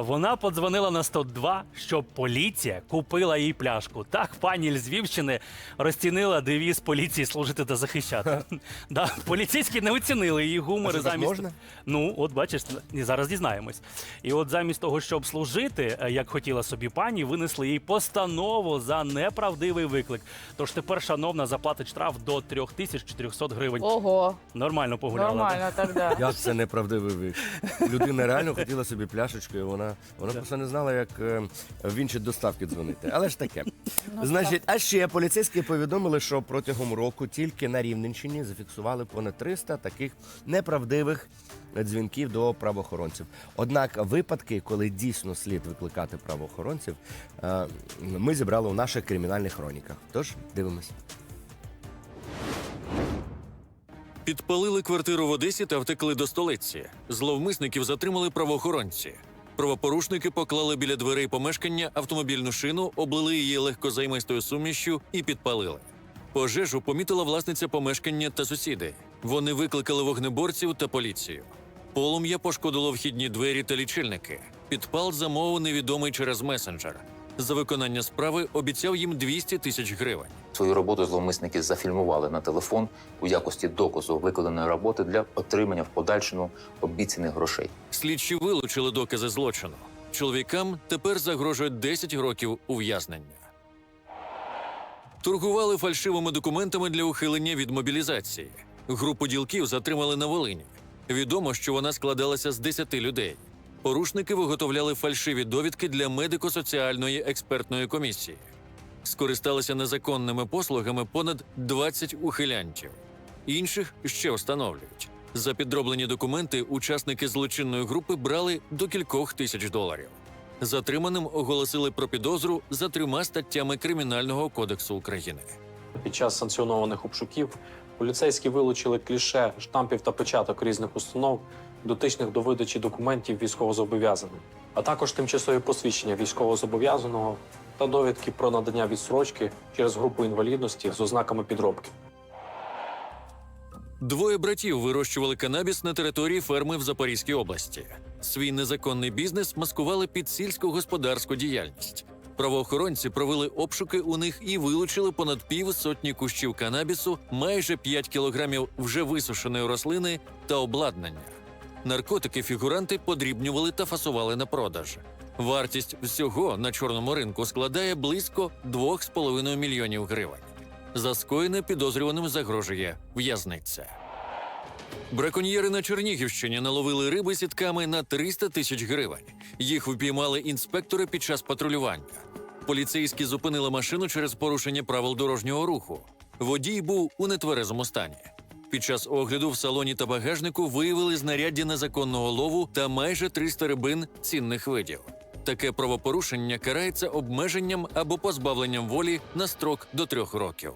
Вона подзвонила на 102, щоб поліція купила їй пляшку. Так пані Львівщини розцінила девіз поліції служити та захищати. да, поліцейські не оцінили її гумор. А і що, так замість... можна? Ну, от бачиш, і зараз дізнаємось. І от замість того, щоб служити, е, як хотіла собі пані, винесли їй постанову за неправдивий виклик. Тож тепер шановна заплатить штраф до 3400 гривень. Ого, Нормально погуляла. да? нормально тогда. Як це неправдивий вик? Людина реально хотіла собі пляшечку, і вона, вона просто не знала, як е, в інші доставки дзвонити. Але ж таке. Значить, а ще поліцейські повідомили, що протягом року тільки на Рівненщині зафіксували понад 300 таких неправдивих дзвінків до правоохоронців. Однак випадки, коли дійсно слід викликати правоохоронців, е, ми зібрали у наших кримінальних хроніках. Тож дивимось. Підпалили квартиру в Одесі та втекли до столиці. Зловмисників затримали правоохоронці. Правопорушники поклали біля дверей помешкання автомобільну шину, облили її легкозаймистою сумішю і підпалили. Пожежу помітила власниця помешкання та сусіди. Вони викликали вогнеборців та поліцію. Полум'я пошкодило вхідні двері та лічильники. Підпал замовив невідомий через месенджер. За виконання справи обіцяв їм 200 тисяч гривень. Свою роботу зловмисники зафільмували на телефон у якості доказу виконаної роботи для отримання в подальшому обіцяних грошей. Слідчі вилучили докази злочину. Чоловікам тепер загрожує 10 років ув'язнення. Торгували фальшивими документами для ухилення від мобілізації. Групу ділків затримали на Волині. Відомо, що вона складалася з 10 людей. Порушники виготовляли фальшиві довідки для медико-соціальної експертної комісії. Скористалися незаконними послугами понад 20 ухилянтів. Інших ще встановлюють. За підроблені документи учасники злочинної групи брали до кількох тисяч доларів. Затриманим оголосили про підозру за трьома статтями Кримінального кодексу України. Під час санкціонованих обшуків поліцейські вилучили кліше штампів та печаток різних установ, дотичних до видачі документів військовозобов'язаним, а також тимчасові посвідчення військовозобов'язаного та довідки про надання відсрочки через групу інвалідності з ознаками підробки. Двоє братів вирощували канабіс на території ферми в Запорізькій області. Свій незаконний бізнес маскували під сільськогосподарську діяльність. Правоохоронці провели обшуки у них і вилучили понад пів сотні кущів канабісу, майже 5 кілограмів вже висушеної рослини та обладнання. Наркотики фігуранти подрібнювали та фасували на продаж. Вартість всього на чорному ринку складає близько 2,5 мільйонів гривень. За скоєне підозрюваним загрожує в'язниця. Браконьєри на Чернігівщині наловили риби сітками на 300 тисяч гривень. Їх впіймали інспектори під час патрулювання. Поліцейські зупинили машину через порушення правил дорожнього руху. Водій був у нетверезому стані. Під час огляду в салоні та багажнику виявили знаряддя незаконного лову та майже 300 рибин цінних видів. Таке правопорушення карається обмеженням або позбавленням волі на строк до трьох років.